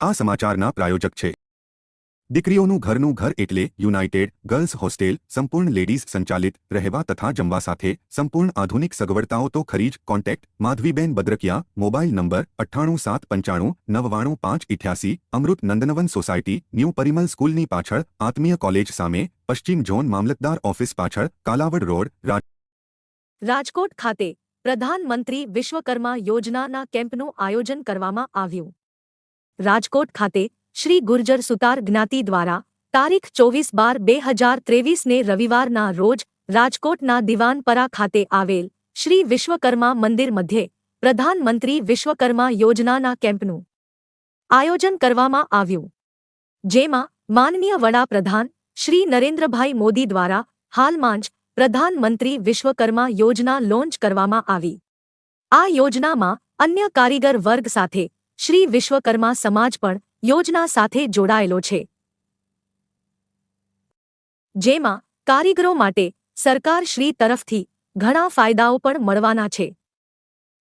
આ સમાચારના પ્રાયોજક છે. દીકરીઓનું ઘરનું ઘર એટલે યુનાઇટેડ ગર્લ્સ હોસ્ટેલ, સંપૂર્ણ લેડીઝ સંચાલિત, રહેવા તથા જમવા સાથે સંપૂર્ણ આધુનિક સગવડતાઓ તો ખરી જ. Contact Madhaviben Badrakiya mobile number અઠ્ઠાણું સાત પંચાણું નવ્વાણું પાંચ ઇઠ્યાસી, અમૃત નંદનવન સોસાયટી, ન્યૂ પરિમલ સ્કૂલની પાછળ, આત્મીય કોલેજ સામે, પશ્ચિમ ઝોન મામલતદાર ઓફિસ પાછળ, કાલાવડ રોડ, રાજ રાજકોટ ખાતે પ્રધાનમંત્રી વિશ્વકર્મા યોજનાના કેમ્પનું આયોજન કરવામાં આવ્યું. રાજકોટ ખાતે શ્રી ગુર્જર સુતાર જ્ઞાતિ દ્વારા તારીખ ચોવીસ બાર બે હજાર ત્રેવીસને રવિવારના રોજ રાજકોટના દિવાનપરા ખાતે આવેલ શ્રી વિશ્વકર્મા મંદિર મધ્યે પ્રધાનમંત્રી વિશ્વકર્મા યોજનાના કેમ્પનું આયોજન કરવામાં આવ્યું. જેમાં માનનીય વડાપ્રધાન શ્રી નરેન્દ્રભાઈ મોદી દ્વારા હાલમાં જ પ્રધાનમંત્રી વિશ્વકર્મા યોજના લોન્ચ કરવામાં આવી. આ યોજનામાં અન્ય કારીગર વર્ગ સાથે શ્રી વિશ્વકર્મા સમાજ પણ યોજના સાથે જોડાયેલો છે. જેમાં કારીગરો માટે સરકાર શ્રી તરફથી ઘણા ફાયદાઓ પણ મળવાના છે.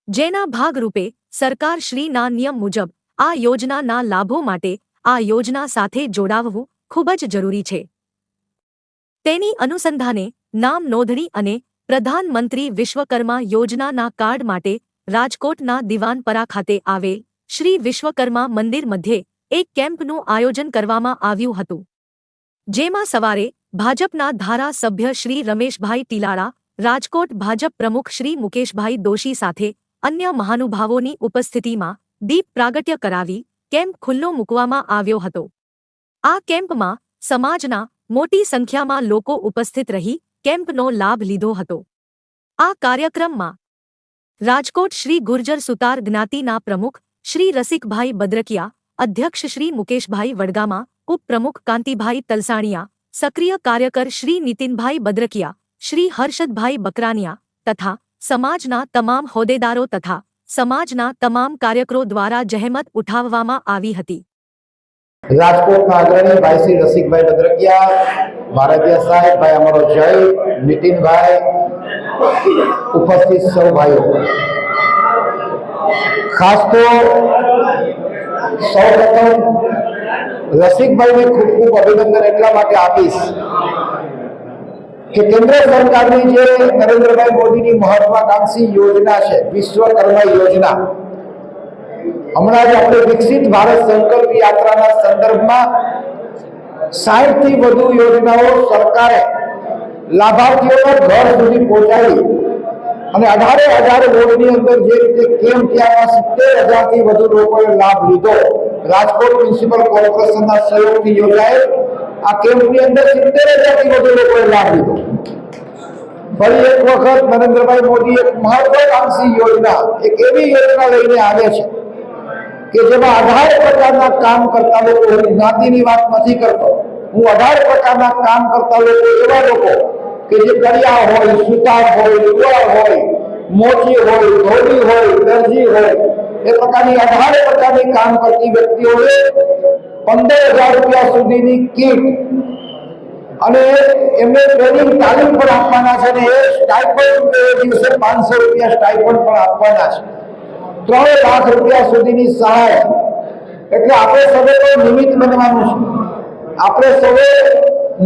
જેના ભાગરૂપે સરકાર શ્રીના નિયમ મુજબ આ યોજનાના લાભો માટે આ યોજના સાથે જોડાવવું ખૂબ જ જરૂરી છે. તેની અનુસંધાને નામ નોંધણી અને પ્રધાનમંત્રી વિશ્વકર્મા યોજનાના કાર્ડ માટે રાજકોટના દિવાનપરા ખાતે આવેલ શ્રી વિશ્વકર્મા મંદિર મધ્યે એક કેમ્પનું આયોજન કરવામાં આવ્યું હતું. જેમાં સવારે ભાજપના ધારાસભ્ય શ્રી રમેશભાઈ ટીલાળા, રાજકોટ ભાજપ પ્રમુખ શ્રી મુકેશભાઈ દોશી સાથે અન્ય મહાનુભાવોની ઉપસ્થિતિમાં દીપ પ્રાગટ્ય કરાવી કેમ્પ ખુલ્લો મૂકવામાં આવ્યો હતો. આ કેમ્પમાં સમાજના મોટી સંખ્યામાં લોકો ઉપસ્થિત રહી કેમ્પનો લાભ લીધો હતો. આ કાર્યક્રમમાં રાજકોટ શ્રી ગુર્જર સુતાર જ્ઞાતિના પ્રમુખ શ્રી રસિકભાઈ બદ્રકિયા, અધ્યક્ષ શ્રી મુકેશભાઈ વડગામા, ઉપપ્રમુખ કાંતિભાઈ તલસાણિયા, સક્રિય કાર્યકર શ્રી નીતિનભાઈ બદ્રકિયા, શ્રી હર્ષદભાઈ બકરાનિયા તથા સમાજના તમામ હોદ્દેદારો તથા સમાજના તમામ કાર્યકરો દ્વારા જહેમત ઉઠાવવામાં આવી હતી. રાજકોટના અગ્રણી ભાઈ શ્રી રસિકભાઈ બદ્રકિયા ભારતીય સાહેબ ભાઈ અમારો જય, નીતિનભાઈ ઉપસ્થિત સૌ ભાઈઓ. ખાસ તો સૌ પ્રથમ રસિકભાઈને ખૂબ ખૂબ અભિનંદન એટલા માટે આપીશ કે કેન્દ્ર સરકારની જે નરેન્દ્રભાઈ મોદીની મહત્વાકાંક્ષી યોજના છે, વિશ્વકર્મા યોજના હમણાં જ આપણે વિકસિત ભારત સંકલ્પ યાત્રાના સંદર્ભમાં સાઠથી વધુ યોજનાઓ સરકારે લાભાર્થીઓના ઘર સુધી પહોંચાડી અને અઢારે હજાર વોર્ડની અંદર જે રીતે કેમ ત્યાં સિત્તેર હજારથી વધુ લોકોએ લાભ લીધો, રાજકોટ મ્યુનિસિપલ કોર્પોરેશનના સહયોગથી યોજાયેલ, આ કેમ્પની અંદર સિત્તેર હજારથી વધુ લોકોએ લાભ લીધો. ફરી એક વખત નરેન્દ્રભાઈ મોદી એક મહત્વાકાંક્ષી યોજના, એક એવી યોજના લઈને આવે છે. કે જેમાં અઢાર પ્રકારના કામ કરતા લોકો હું જ્ઞાતિની વાત નથી કરતો. હું અઢાર પ્રકારના કામ કરતા લોકો એવા લોકો કે જે દરિયા હોય, સુતાર હોય લુગડા હોય મોચી હોય, ધોબી હોય, દરજી હોય, એ પ્રકારની અઢાર પ્રકારની કામ કરતી વ્યક્તિઓને પંદર હજાર રૂપિયા સુધીની કીટ અને એમને ટ્રેનિંગ તાલીમ પણ આપવાના છે અને એ સ્ટાઇપન્ડ દિવસે પાંચસો રૂપિયા સ્ટાઇપન્ડ પણ આપવાના છે. ત્રણ લાખ રૂપિયા સુધીની સહાય. એટલે આપણે સૌએ તો નિમિત્ત બનવાનું છે. આપણે સૌએ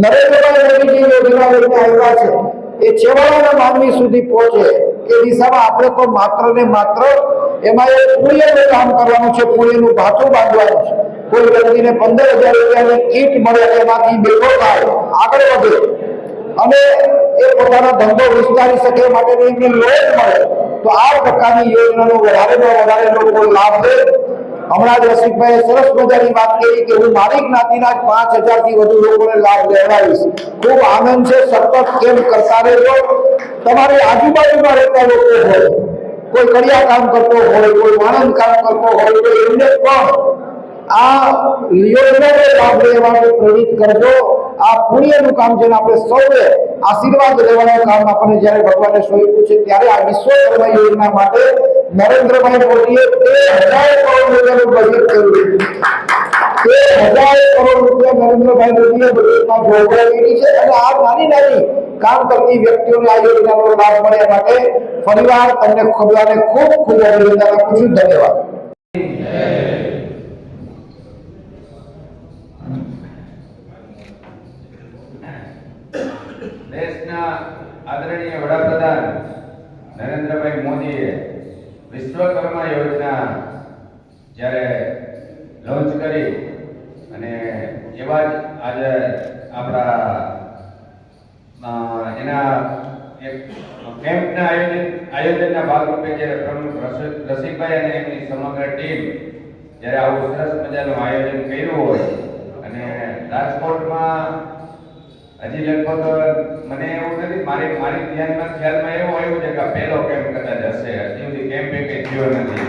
નરેન્દ્રભાઈ મોદી જે યોજના લઈને આવ્યા છે. એ છેવાડાના માનવી સુધી પહોંચે. એ દિશામાં આપણે તો માત્ર ને માત્ર એમાં એ પુણ્યનું કામ કરવાનું છે, પુણ્યનું ભાથું બાંધવાનું છે. કોઈ વ્યક્તિને પંદર હજાર રૂપિયાની કીટ મળે એમાંથી બેઠો થાય, આગળ વધે. અને એ પોતાનો ધંધો વિસ્તારી શકે માટેની એમને લોન મળે. તો આ પ્રકારની યોજનાનો વધારેમાં વધારે લોકો લાભ લે. હમણાં જ રસિકભાઈ સરસ મજાની વાત કરી કે હું મારી જ્ઞાતિના જ પાંચ હજારથી વધુ લોકોને લાભ લેવડાવીશ. ખૂબ આનંદ છે, સતત કેમ કરતા રહેજો. તમારી આજુબાજુમાં રહેતા લોકો હોય, કોઈ કડિયા કામ કરતો હોય, કોઈ વાણંદ કામ કરતો હોય તો એમને પણ આ યોજનાનો લાભ લેવા માટે પ્રેરિત કરજો આ પુણ્યનું કામ છે ને આપણે સૌએ આશીર્વાદ લેવાનું કામ આપણને જ્યારે ભગવાને સોંપ્યું છે ત્યારે આ વિશ્વકર્મા યોજના માટે નરેન્દ્રભાઈ મોદીએ તેર હજાર કરોડ રૂપિયાનું બજેટ કર્યું તેર હજાર કરોડ રૂપિયા નરેન્દ્રભાઈ મોદીએ બજેટમાં જોગવાઈ કરી છે અને આ નાની નાની કામ કરતી વ્યક્તિઓને આ યોજનાનો લાભ મળે એ માટે ફરીવાર તમને બધાને ખૂબ ખૂબ અભિનંદન આપું છું ધન્યવાદ દેશના આદરણીય વડાપ્રધાન નરેન્દ્રભાઈ મોદીએ વિશ્વકર્મા યોજના જ્યારે લોન્ચ કરી અને એવા જ આજે આપણા એના એક કેમ્પના આયોજન, આયોજનના ભાગરૂપે જ્યારે પ્રમુખ રસિકભાઈ અને એમની સમગ્ર ટીમ જ્યારે આવું સરસ મજાનું આયોજન કર્યું હોય અને રાજકોટમાં હજી લગભગ, મને એવું નથી, મારી મારી ધ્યાનમાં, ખ્યાલમાં એવું આવ્યું છે કે પહેલો કેમ્પ કદાચ હશે. હજી સુધી કેમ્પ એ થયો નથી.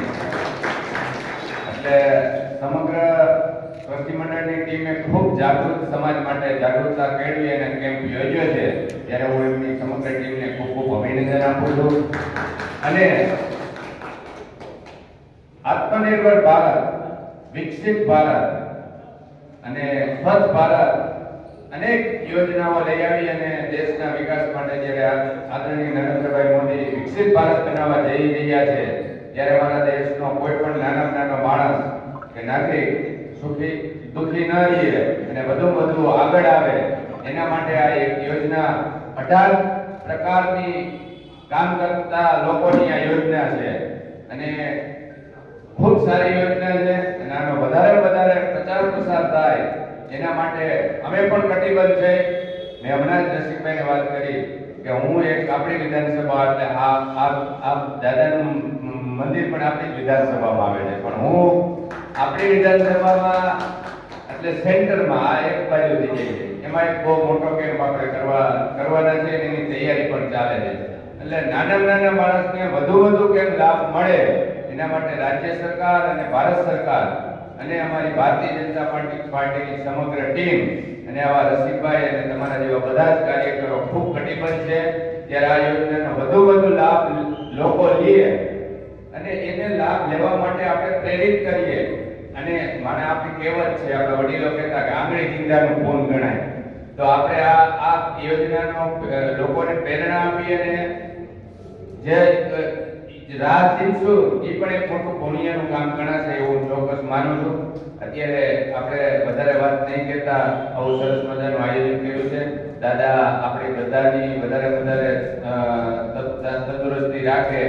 એટલે સમગ્ર ટ્રસ્ટી મંડળની ટીમે ખૂબ જાગૃત, સમાજ માટે જાગૃતતા કેળવી અને કેમ્પ યોજ્યો છે. ત્યારે હું એમની સમગ્ર ટીમને ખૂબ ખૂબ અભિનંદન આપું છું. અને આત્મનિર્ભર ભારત, વિકસિત ભારત અને સ્વચ્છ ભારત અનેક યોજનાઓ લઈ આવી અને દેશના વિકાસ માટે જ્યારે આદરણીય નરેન્દ્રભાઈ મોદી વિકસિત ભારત બનાવવા જઈ રહ્યા છે, ત્યારે મારા દેશનો કોઈ પણ નાના નાનો માણસ કે નાગરિક સુખી, દુઃખી ન રહીએ અને વધુ વધુ આગળ આવે, એના માટે આ એક યોજના અઢાર પ્રકારની કામ કરતા લોકોની આ યોજના છે. અને ખૂબ સારી યોજના છે, અને આનો વધારે વધારે પ્રચાર પ્રસાર થાય એના માટે અમે પણ કટિબદ્ધ છે. મેં હમણાં જ રસિકભાઈને વાત કરી કે હું એક આપણી વિધાનસભા એટલે આ આ દાદાનું મંદિર પણ આપણી વિધાનસભામાં આવે છે. પણ હું આપણી વિધાનસભામાં એટલે સેન્ટરમાં આ એક બાજુથી જઈએ એમાં એક બહુ મોટો કેમ્પ આપણે કરવા કરવાના છે એની તૈયારી પણ ચાલે છે. એટલે નાના નાના માણસને વધુ વધુ કેમ લાભ મળે એના માટે રાજ્ય સરકાર અને ભારત સરકાર અને અમારી ભારતીય જનતા પાર્ટી પાર્ટીની સમગ્ર ટીમ અને આવા રસિકભાઈ અને તમારા જેવા બધા જ કાર્યકરો ખૂબ કટિબદ્ધ છે. ત્યારે આ યોજનાનો વધુ વધુ લાભ લોકો લે અને એને લાભ લેવા માટે આપણે પ્રેરિત કરીએ. અને મને આપણી કહેવત છે, આપણા વડીલો કહેતા કે આંગળી ચિંતાનું ફોન ગણાય. તો આપણે આ આ યોજનાનો લોકોને પ્રેરણા આપી અને જે માનું છું. અત્યારે આપણે વધારે વાત નહીં કહેતા આવું સરસ મજાનું આયોજન કર્યું છે. દાદા આપણી બધાની વધારે વધારે તંદુરસ્તી રાખે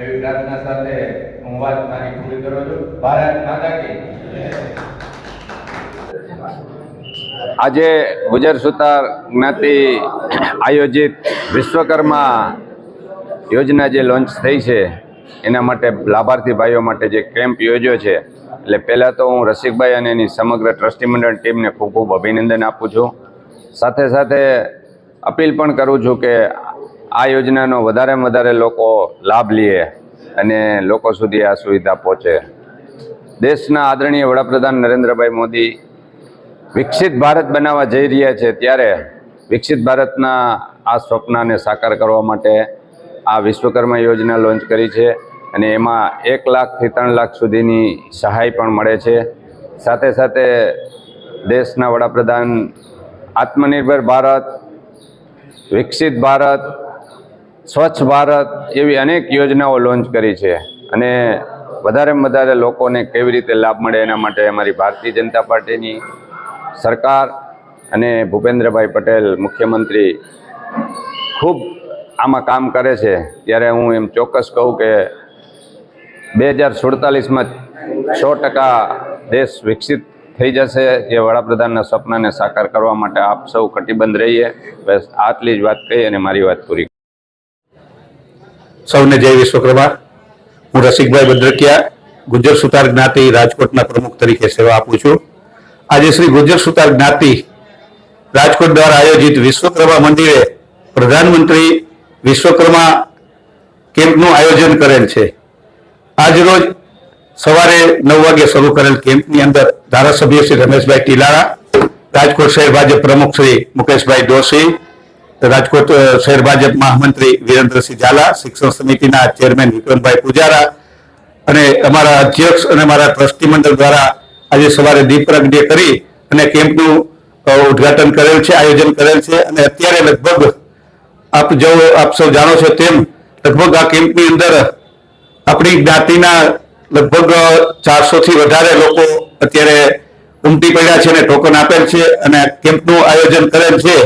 એવી પ્રાર્થના સાથે હું વાત મારી પૂરી કરું છું. ભારત માતા કી આજે ગુજર સુતાર જ્ઞાતિ આયોજિત વિશ્વકર્મા યોજના જે લોન્ચ થઈ છે, એના માટે લાભાર્થી ભાઈઓ માટે જે કેમ્પ યોજ્યો છે, એટલે પહેલાં તો હું રસિકભાઈ અને એની સમગ્ર ટ્રસ્ટી મંડળ ટીમને ખૂબ ખૂબ અભિનંદન આપું છું. સાથે સાથે અપીલ પણ કરું છું કે આ યોજનાનો વધારેમાં વધારે લોકો લાભ લે અને લોકો સુધી આ સુવિધા પહોંચે. દેશના આદરણીય વડાપ્રધાન નરેન્દ્રભાઈ મોદી વિકસિત ભારત બનાવવા જઈ રહ્યા છે ત્યારે વિકસિત ભારતના આ સ્વપ્નને સાકાર કરવા માટે આ વિશ્વકર્મા યોજના લોન્ચ કરી છે અને એમાં એક લાખથી ત્રણ લાખ સુધીની સહાય પણ મળે છે. સાથે સાથે દેશના વડાપ્રધાન આત્મનિર્ભર ભારત, વિકસિત ભારત, સ્વચ્છ ભારત એવી અનેક યોજનાઓ લોન્ચ કરી છે અને વધારેમાં વધારે લોકોને કેવી રીતે લાભ મળે એના માટે અમારી ભારતીય જનતા પાર્ટીની સરકાર અને ભૂપેન્દ્રભાઈ પટેલ મુખ્યમંત્રી ખૂબ આમાં કામ કરે છે, ત્યારે હું એમ ચોક્કસ કહું કે બે હજાર સુડતાલીસમાં સો ટકા દેશ વિકસિત થઈ જશે એ વડાપ્રધાનના સપનાને સાકાર કરવા માટે આપ સૌ કટિબદ્ધ રહીએ. બસ આટલી જ વાત કહી અને મારી વાત પૂરી સૌને જય વિશ્વકર્મા. હું રસિકભાઈ ભદ્રકિયા ગુજર સુતાર જ્ઞાતિ રાજકોટના પ્રમુખ તરીકે સેવા આપું છું. આજે શ્રી ગુજર સુતાર જ્ઞાતિ રાજકોટ દ્વારા આયોજિત વિશ્વકર્મા મંદિરે પ્રધાનમંત્રી વિશ્વકર્મા કેમ્પનું આયોજન કરેલ છે. આજ રોજ સવારે નવ વાગે શરૂ કરેલ કેમ્પની અંદર ધારાસભ્ય શ્રી રમેશભાઈ ટીલાળા, રાજકોટ શહેર ભાજપ પ્રમુખ શ્રી મુકેશભાઈ દોશી, રાજકોટ શહેર ભાજપ મહામંત્રી વિરેન્દ્રસિંહ ઝાલા, શિક્ષણ સમિતિના ચેરમેન વિક્રમભાઈ પૂજારા અને અમારા અધ્યક્ષ અને અમારા ટ્રસ્ટી મંડળ દ્વારા આજે સવારે દીપ પ્રગટ્ય કરી અને કેમ્પનું ઉદ્ઘાટન કરેલ છે, આયોજન કરેલ છે અને અત્યારે લગભગ આપ જો આપ સૌ જાણો છો તેમ લગભગ આ કેમ્પની અંદર આપણી જ્ઞાતિના લગભગ ચારસો થી વધારે લોકો અત્યારે ઉમટી પડ્યા છે અને ટોકન આપેલ છે અને કેમ્પનું આયોજન કરેલ છે.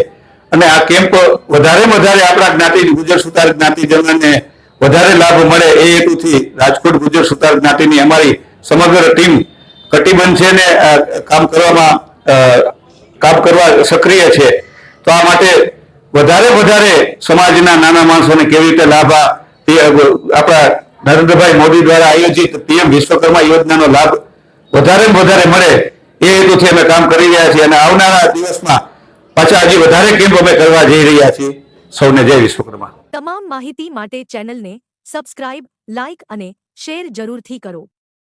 અને આ કેમ્પ વધારે વધારે આપણા જ્ઞાતિ ગુજર સુતાર જ્ઞાતિજનોને વધારે લાભ મળે એ હેતુથી રાજકોટ ગુજર સુતાર જ્ઞાતિની અમારી સમગ્ર ટીમ કટિબંધ છે ને કામ કરવામાં કામ કરવા સક્રિય છે. તો આ માટે વધારે વધારે સમાજના નાના માણસોને કેવી રીતે લાભ આપણા નરેન્દ્રભાઈ મોદી દ્વારા આયોજિત પીએમ વિશ્વકર્મા યોજનાનો લાભ વધારે વધારે મળે એ હેતુથી અમે કામ કરી રહ્યા છીએ અને આવનારા દિવસમાં પાછા હજી વધારે કેમ્પ અમે કરવા જઈ રહ્યા છીએ. સૌને જય વિશ્વકર્મા. તમામ માહિતી માટે ચેનલને સબસ્ક્રાઇબ, લાઇક અને શેર જરૂરથી કરો.